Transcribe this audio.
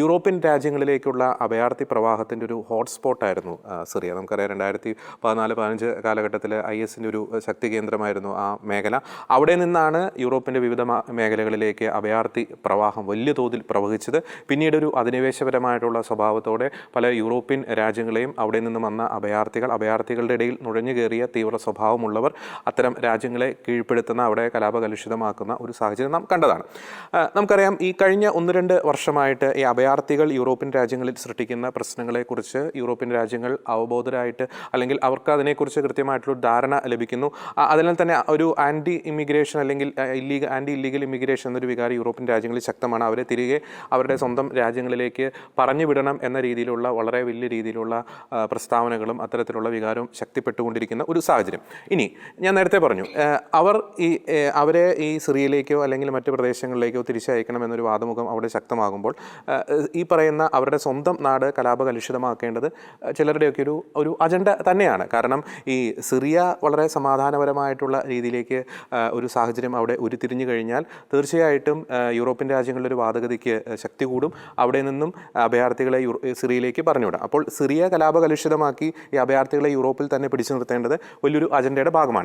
European രാജ്യങ്ങളിലേക്കുള്ള അഭയാർത്ഥി പ്രവാഹത്തിന്റെ ഒരു ഹോട്ട്സ്പോട്ടായിരുന്നു സിറിയ. നമുക്കറിയാം രണ്ടായിരത്തി പതിനാല് പതിനഞ്ച് കാലഘട്ടത്തിൽ ഐ എസിന്റെ ഒരു ശക്തി കേന്ദ്രമായിരുന്നു ആ മേഖല. അവിടെ നിന്നാണ് യൂറോപ്പിന്റെ വിവിധ മേഖലകളിലേക്ക് അഭയാർത്ഥി പ്രവാഹം വലിയ തോതിൽ പ്രവഹിച്ചത്. പിന്നീട് ഒരു അധിനിവേശപരമായിട്ടുള്ള സ്വഭാവത്തോടെ പല യൂറോപ്യൻ രാജ്യങ്ങളെയും അവിടെ നിന്ന് വന്ന അഭയാർത്ഥികൾ അഭയാർത്ഥികളുടെ ഇടയിൽ നുഴഞ്ഞു കയറിയ തീവ്ര സ്വഭാവമുള്ളവർ അത്തരം രാജ്യങ്ങളെ കീഴ്പ്പെടുത്തുന്ന അവിടെ കലാപകലുഷിതമാക്കുന്ന ഒരു സാഹചര്യം നാം കണ്ടതാണ്. നമുക്കറിയാം ഈ കഴിഞ്ഞ ഒന്ന് രണ്ട് വർഷമായിട്ട് ഈ അഭയാർത്ഥികൾ യൂറോപ്യൻ രാജ്യങ്ങളിൽ സൃഷ്ടിക്കുന്ന പ്രശ്നങ്ങളെക്കുറിച്ച് യൂറോപ്യൻ രാജ്യങ്ങൾ അവബോധരായിട്ട് അല്ലെങ്കിൽ അവർക്ക് അതിനെക്കുറിച്ച് കൃത്യമായിട്ടുള്ള ധാരണ ലഭിക്കുന്നു. അതിനാൽ തന്നെ ഒരു ആന്റി ഇമിഗ്രേഷൻ അല്ലെങ്കിൽ ഇല്ലീഗൽ ആന്റി ഇല്ലീഗൽ ഇമിഗ്രേഷൻ എന്നൊരു വികാരം യൂറോപ്യൻ രാജ്യങ്ങളിൽ ശക്തമാണ്. അവരെ തിരികെ അവരുടെ സ്വന്തം രാജ്യങ്ങളിലേക്ക് പറഞ്ഞു വിടണം എന്ന രീതിയിലുള്ള വളരെ വലിയ രീതിയിലുള്ള പ്രസ്താവനകളും അത്തരത്തിലുള്ള വികാരവും ശക്തിപ്പെട്ടുകൊണ്ടിരിക്കുന്ന ഒരു സാഹചര്യം. ഇനി ഞാൻ നേരത്തെ പറഞ്ഞു അവർ ഈ അവരെ ഈ സിറിയയിലേക്കോ അല്ലെങ്കിൽ മറ്റ് പ്രദേശങ്ങളിലേക്കോ തിരിച്ചയക്കണം എന്നൊരു വാദമുഖം അവിടെ ശക്തമാകുമ്പോൾ ഈ പറയുന്ന അവരുടെ സ്വന്തം നാട് കലാപകലുഷിതമാക്കേണ്ടത് ചിലരുടെയൊക്കെ ഒരു ഒരു അജണ്ട തന്നെയാണ്. കാരണം ഈ സിറിയ വളരെ സമാധാനപരമായിട്ടുള്ള രീതിയിലേക്ക് ഒരു സാഹചര്യം അവിടെ ഉരുത്തിരിഞ്ഞു കഴിഞ്ഞാൽ തീർച്ചയായിട്ടും യൂറോപ്യൻ രാജ്യങ്ങളുടെ ഒരു വാദഗതിക്ക് ശക്തി കൂടും. അവിടെ നിന്നും അഭയാർത്ഥികളെ സിറിയയിലേക്ക് പറഞ്ഞുവിടാം. അപ്പോൾ സിറിയ കലാപകലുഷിതമാക്കി ഈ അഭയാർത്ഥികളെ യൂറോപ്പിൽ തന്നെ പിടിച്ചു നിർത്തേണ്ടത് വലിയൊരു അജണ്ടയുടെ ഭാഗമാണ്.